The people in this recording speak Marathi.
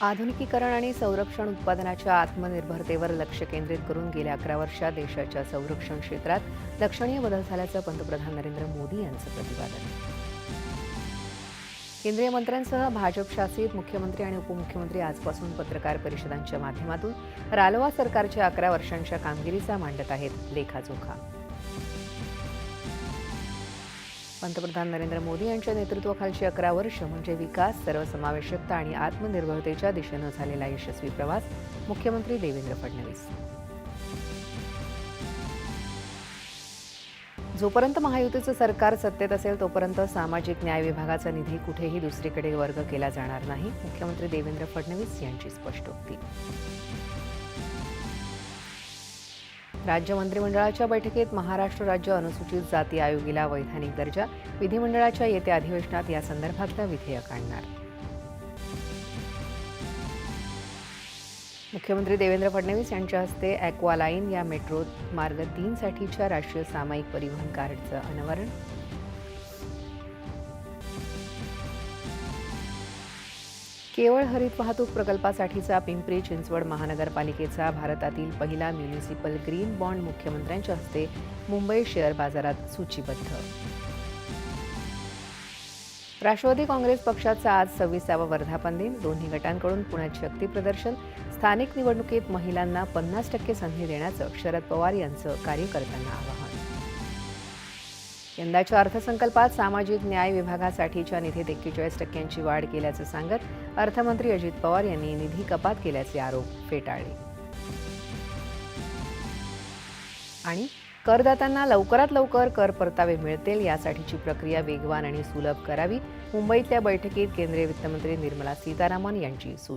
आधुनिकीकरण आणि संरक्षण उत्पादनाच्या आत्मनिर्भरतेवर लक्ष केंद्रित करून गेल्या अकरा वर्षात देशाच्या संरक्षण क्षेत्रात लक्षणीय बदल झाल्याचं पंतप्रधान नरेंद्र मोदी यांचं प्रतिपादन. केंद्रीय मंत्र्यांसह भाजप शासित मुख्यमंत्री आणि उपमुख्यमंत्री आजपासून पत्रकार परिषदांच्या माध्यमातून रालोआ सरकारच्या अकरा वर्षांच्या कामगिरीचा मांडत आहेत लेखाजोखा पंतप्रधान नरेंद्र मोदी यांच्या नेतृत्वाखालची अकरा वर्ष म्हणजे विकास सर्वसमावेशकता आणि आत्मनिर्भरतेच्या दिशेनं झालेला यशस्वी प्रवास मुख्यमंत्री देवेंद्र फडणवीस. जोपर्यंत महायुतीचं सरकार सत्तेत असेल तोपर्यंत सामाजिक न्याय विभागाचा निधी कुठेही दुसरीकडे वर्ग केला जाणार नाही मुख्यमंत्री देवेंद्र फडणवीस यांची स्पष्टोक्ती. राज्य मंत्रिमंडळाच्या बैठकीत महाराष्ट्र राज्य अनुसूचित जाती आयोगाला वैधानिक दर्जा. विधिमंडळाच्या येत्या अधिवेशनात या संदर्भातलं विधेयक आणणार. मुख्यमंत्री देवेंद्र फडणवीस यांच्या हस्ते ॲक्वालाईन या मेट्रो मार्ग तीनसाठीच्या राष्ट्रीय सामायिक परिवहन कार्डचं अनावरण. केवळ हरित वाहतूक प्रकल्पासाठीचा पिंपरी चिंचवड महानगरपालिकेचा भारतातील पहिला म्युनिसिपल ग्रीन बॉन्ड मुख्यमंत्र्यांच्या हस्ते मुंबई शेअर बाजारात सूचीबद्ध. राष्ट्रवादी काँग्रेस पक्षाचा आज सव्वीसावा वर्धापन दिन. दोन्ही गटांकडून पुण्यात शक्ती प्रदर्शन. स्थानिक निवडणुकीत महिलांना पन्नास टक्के संधी देण्याचं शरद पवार यांचं कार्यकर्त्यांना आवाहन. यंदाच्या अर्थसंकल्पात सामाजिक न्याय विभागासाठीच्या निधीत एक्केचाळीस टक्क्यांची वाढ केल्याचं सांगत अर्थमंत्री अजित पवार यांनी निधी कपात केल्याचे आरोप फेटाळले. आणि करदात्यांना लवकरात लवकर कर परतावे मिळतील यासाठीची प्रक्रिया वेगवान आणि सुलभ करावी मुंबईतल्या बैठकीत केंद्रीय वित्तमंत्री निर्मला सीतारामन यांची सूचना.